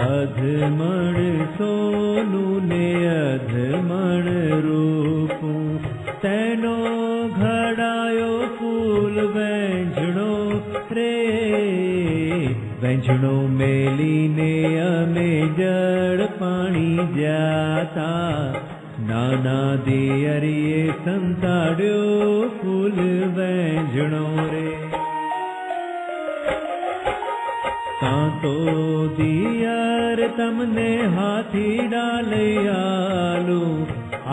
ध मण सो ने अधमू ते घडा पूल वेञणो रेञ्झणो मेलिने अमे जड़ जलपाणि जाता नाना दियरि संताडो फूल वेञणो रे। રે કાંતો દિયર તમને હાથી ડાલે આલો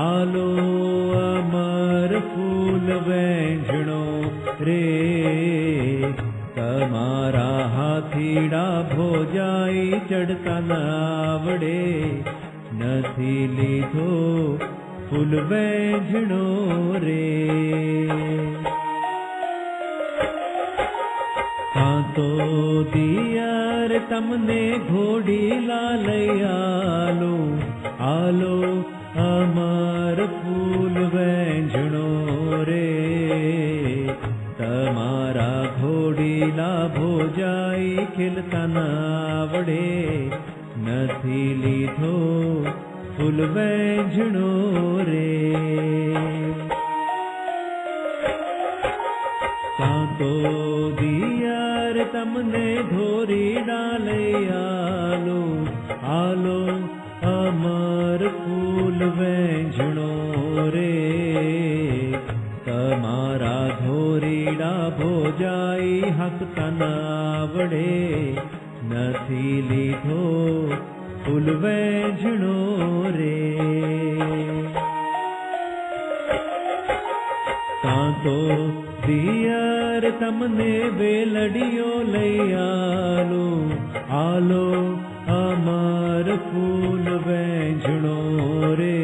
આલો અમર ફૂલ વેંજણો રે તમારા હાથીડા ભોજાઈ ચડતા ન આવડે નથી લીધો ફૂલ વેંજણો રે કાંતો દિયર તમને ઘોડી લાલઈ આલો આલો અમર ફૂલ વેંજણો રે તમારા ઘોડીલા ભોજાઈ ખીલતા ન આવડે નથી લીધો ફૂલ વેંજણો રે કાંતો દિયર તમને ધોરી ડાલે આલો આલો અમર ફૂલ વેંજણો રે તમારા ધોરીડા ભોજાઈ હકતા ન આવડે નથી લીધો ફૂલ વેંજણો રે કાંતો દિયર તમને વેલડીઓ લઈ આલો આલો અમાર ફૂલ વેંજણો રે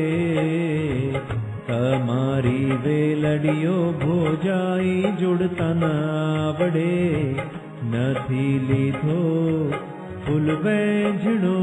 તમારી વેલડીઓ ભોજાઈ જોડતા ન નથી લીધો ફૂલ વેંજણો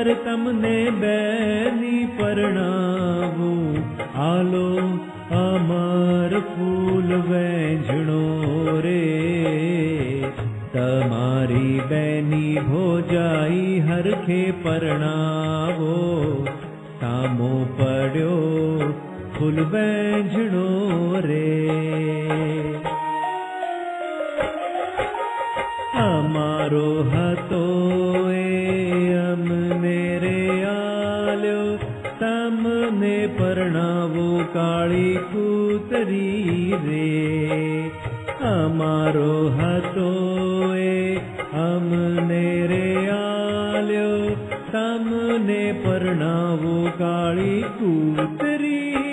દિયર તમને બેની પરણાવું આલો અમર ફૂલ વેંજણો રે તમારી બેની ભોજાઈ હરખે પરણાવો સામો પડ્યો ફૂલ વેંજણો રે અમારો હતો કૂતરી રે અમારો હતો એ અમને રે આલ્યો તમને પરણાવો કાળી કૂતરી